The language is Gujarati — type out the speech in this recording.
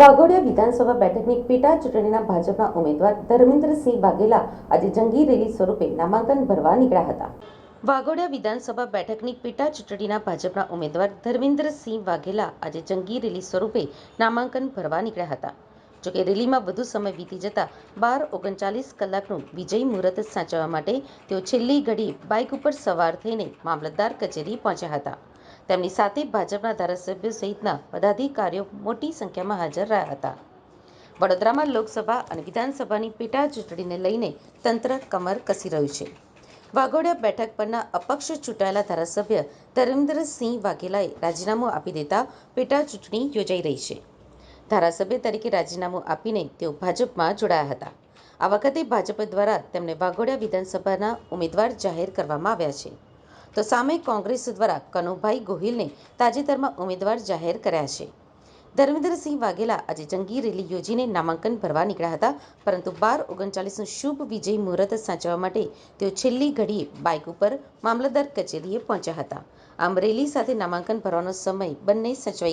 વાઘોડિયા વિધાનસભા બેઠકની પેટા ચૂંટણીના ભાજપના ઉમેદવાર ધર્મેન્દ્રસિંહ વાઘેલા આજે જંગી રેલી સ્વરૂપે નામાંકન ભરવા નીકળ્યા હતા. વાઘોડિયા વિધાનસભા બેઠકની પેટા ચૂંટણીના ભાજપના ઉમેદવાર ધર્મેન્દ્રસિંહ વાઘેલા આજે જંગી રેલી સ્વરૂપે નામાંકન ભરવા નીકળ્યા હતા. જોકે રેલીમાં વધુ સમય વીતી જતા બાર ઓગણચાલીસ કલાકનું વિજય મુહૂર્ત સાચવવા માટે તેઓ છેલ્લી ઘડી બાઇક ઉપર સવાર થઈને મામલતદાર કચેરી પહોંચ્યા હતા. તેમની સાથે ભાજપના ધારાસભ્યો સહિતના પદાધિકારીઓ મોટી સંખ્યામાં હાજર રહ્યા હતા. વડોદરામાં લોકસભા અને વિધાનસભાની પેટા ચૂંટણીને લઈને તંત્ર કમર કસી રહ્યું છે. વાઘોડિયા બેઠક પરના અપક્ષ ચૂંટાયેલા ધારાસભ્ય ધર્મેન્દ્રસિંહ વાઘેલાએ રાજીનામું આપી દેતા પેટા ચૂંટણી યોજાઈ રહી છે. ધારાસભ્ય તરીકે રાજીનામું આપીને તેઓ ભાજપમાં જોડાયા હતા. આ વખતે ભાજપ દ્વારા તેમને વાઘોડિયા વિધાનસભાના ઉમેદવાર જાહેર કરવામાં આવ્યા છે. તો સામે કોંગ્રેસ દ્વારા કનુભાઈ ગોહિલને તાજેતરમાં ઉમેદવાર જાહેર કર્યા છે. ધર્મેન્દ્રસિંહ વાઘેલા આજે જંગી રેલી યોજીને નામાંકન ભરવા નીકળ્યા હતા, પરંતુ બાર ઓગણચાલીસનું શુભ વિજય મુહૂર્ત સાચવવા માટે તેઓ છેલ્લી ઘડીએ બાઇક ઉપર મામલતદાર કચેરીએ પહોંચ્યા હતા. આમ રેલી સાથે નામાંકન ભરવાનો સમય બંને સચવાઈ